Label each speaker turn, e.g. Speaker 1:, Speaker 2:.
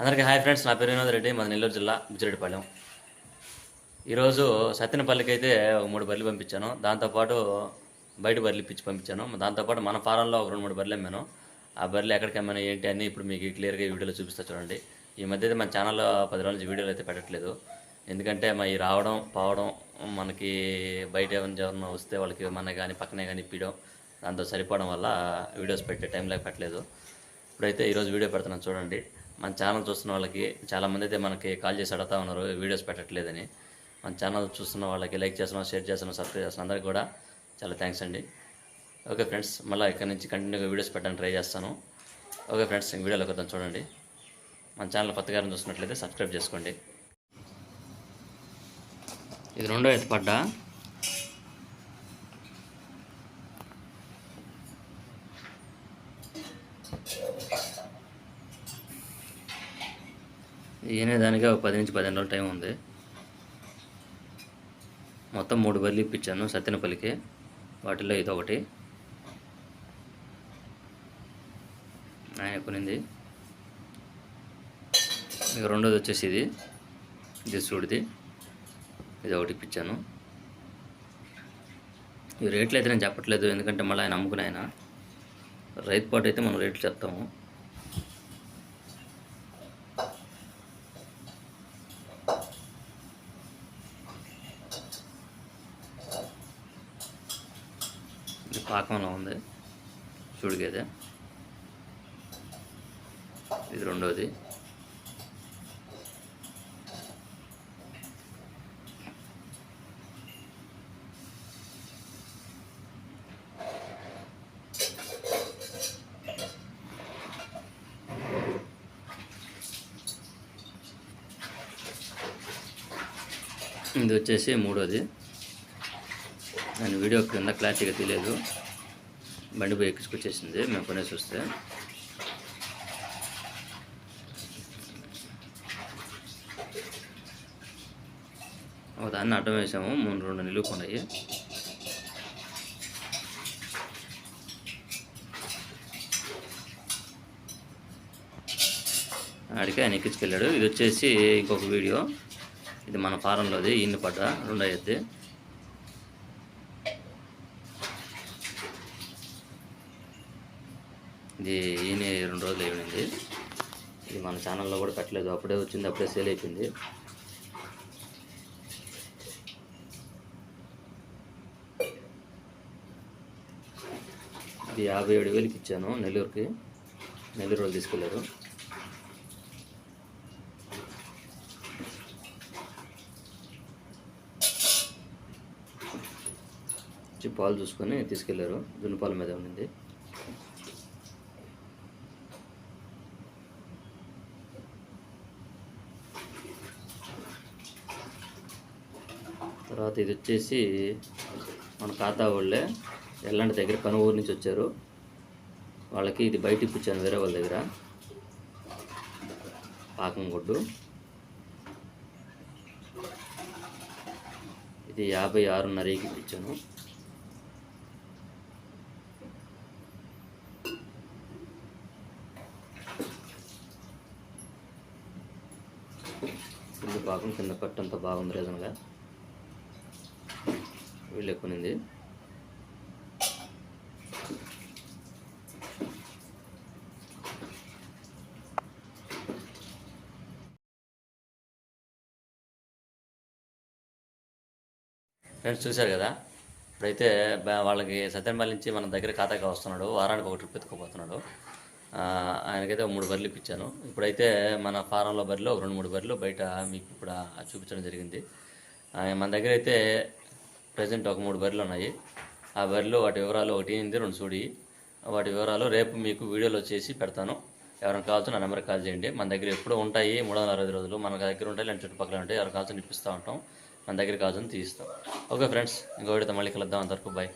Speaker 1: అందరికీ hi friends నా పేరు వినోద్ రెడ్డి మాది నెల్లూరు జిల్లా బుచ్చిరెడ్డిపాలెం ఈరోజు సత్యనపల్లికి అయితే ఒక మూడు బర్రెలు పంపించాను. దాంతోపాటు బయట బర్రెలు ఇప్పించి పంపించాను. దాంతోపాటు మన ఫారంలో ఒక రెండు మూడు బర్రెలు అమ్మాను. ఆ బర్రెలు ఎక్కడికి అమ్మాను ఏంటి అని ఇప్పుడు మీకు క్లియర్గా ఈ వీడియోలో చూపిస్తా చూడండి. ఈ మధ్య అయితే మన ఛానల్లో పది రోజుల నుంచి వీడియోలు అయితే పెట్టట్లేదు. ఎందుకంటే మా ఈ రావడం పోవడం మనకి బయట ఎవరైనా వస్తే వాళ్ళకి మన కానీ పక్కనే కానీ ఇప్పించడం దాంతో సరిపోవడం వల్ల వీడియోస్ పెట్టే టైం లేక పెట్టలేదు. ఇప్పుడైతే ఈరోజు వీడియో పెడుతున్నాను చూడండి. మన ఛానల్ చూస్తున్న వాళ్ళకి చాలామంది అయితే మనకి కాల్ చేసి అడుగుతా ఉన్నారు వీడియోస్ పెట్టట్లేదని. మన ఛానల్ చూస్తున్న వాళ్ళకి లైక్ చేస్తున్నాం షేర్ చేస్తున్నాం సబ్స్క్రైబ్ చేస్తున్నాం అందరికి కూడా చాలా థ్యాంక్స్ అండి. ఓకే ఫ్రెండ్స్ మళ్ళీ ఇక్కడ నుంచి కంటిన్యూగా వీడియోస్ పెట్టడానికి ట్రై చేస్తాను. ఓకే ఫ్రెండ్స్ వీడియోలో వీడియోలోకి చూడండి. మన ఛానల్ కొత్తగా చూసినట్లయితే సబ్స్క్రైబ్ చేసుకోండి. ఇది రెండో ఎత్తు పడ్డా ఈయనే దానికి ఒక పది నుంచి పదిహేను రోజులు టైం ఉంది. మొత్తం మూడు బర్రెలు ఇప్పించాను సత్యనపల్లికి. వాటిల్లో ఇది ఒకటి. ఆయన కొనింది. ఇక రెండోది వచ్చేసి ఇది. ఇది చూడిది. ఇది ఒకటి ఇప్పించాను. ఈ రేట్లు అయితే నేను చెప్పట్లేదు ఎందుకంటే మళ్ళీ ఆయన అమ్ముకుని ఆయన. రైతు పాటు అయితే మనం రేట్లు చెప్తాము. పాకంలో ఉంది. చూడిగేదే ఇది రెండోది. ఇది వచ్చేసి మూడోది. నేను వీడియో కింద క్లారిటీగా తెలియదు. బండి పోయి ఎక్కించుకొచ్చేసింది. మేము కొనేసి వస్తే ఒక దాన్ని అడ్డం వేసాము. మూడు రెండు నిలుపుకున్నాయి ఆడికి ఆయన ఎక్కించుకెళ్ళాడు. ఇది వచ్చేసి ఇంకొక వీడియో. ఇది మన ఫారంలోది. ఇన్ని పడ్డ. రెండు అయ్యద్ది ఇది ఈయన రెండు రోజులు అయిపోయింది. ఇది మన ఛానల్లో కూడా పెట్టలేదు. అప్పుడే వచ్చింది అప్పుడే సేల్ అయిపోయింది. ఇది యాభై ఏడు వేలకి ఇచ్చాను నెల్లూరుకి. నెల్లూరు వాళ్ళు తీసుకెళ్ళారు వచ్చి పాలు చూసుకొని తీసుకెళ్ళారు. దున్నపాల మీద ఉండింది. తర్వాత ఇది వచ్చేసి మన ఖాతా వాళ్ళే ఎల్లంటి దగ్గర కనుగూరు నుంచి వచ్చారు. వాళ్ళకి ఇది బయట ఇప్పించాను వేరే వాళ్ళ దగ్గర. పాకం గుడ్డు. ఇది యాభై ఆరున్నరకి ఇప్పించాను. కింద పాకం కింద కట్టు బాగుంది రీజన్గా వీళ్ళు ఎక్కువనింది ఫ్రెండ్స్ చూశారు కదా? ఇప్పుడైతే వాళ్ళకి సత్యనపల్లి నుంచి మన దగ్గర ఖాతాకి వస్తున్నాడు వారానికి ఒక ట్రిప్ ఎత్తుకుపోతున్నాడు. ఆయనకైతే మూడు బర్రెలు ఇప్పించాను. ఇప్పుడైతే మన ఫారంలో బర్రెలు రెండు మూడు బర్రెలు బయట మీకు ఇప్పుడు చూపించడం జరిగింది. మన దగ్గర అయితే ప్రజెంట్ ఒక మూడు బర్రెలు ఉన్నాయి. ఆ బర్రెలు వాటి వివరాలు ఒకటి ఎనిమిది రెండు చూడి. వాటి వివరాలు రేపు మీకు వీడియోలో చేసి పెడతాను. ఎవరైనా కావాల్సిన నా నెంబర్కి కాల్ చేయండి. మన దగ్గర ఎప్పుడూ ఉంటాయి. మూడు వందల అరవై రోజులు మన దగ్గర ఉంటాయి. లేని చుట్టుపక్కల ఉంటాయి. ఎవరు కావాల్సిన ఇప్పిస్తూ ఉంటాం. మన దగ్గర కావాల్సిన తీస్తాం. ఓకే ఫ్రెండ్స్ ఇంకో వీడియోతో మళ్ళీ కలుద్దాం అంతవరకు. బాయ్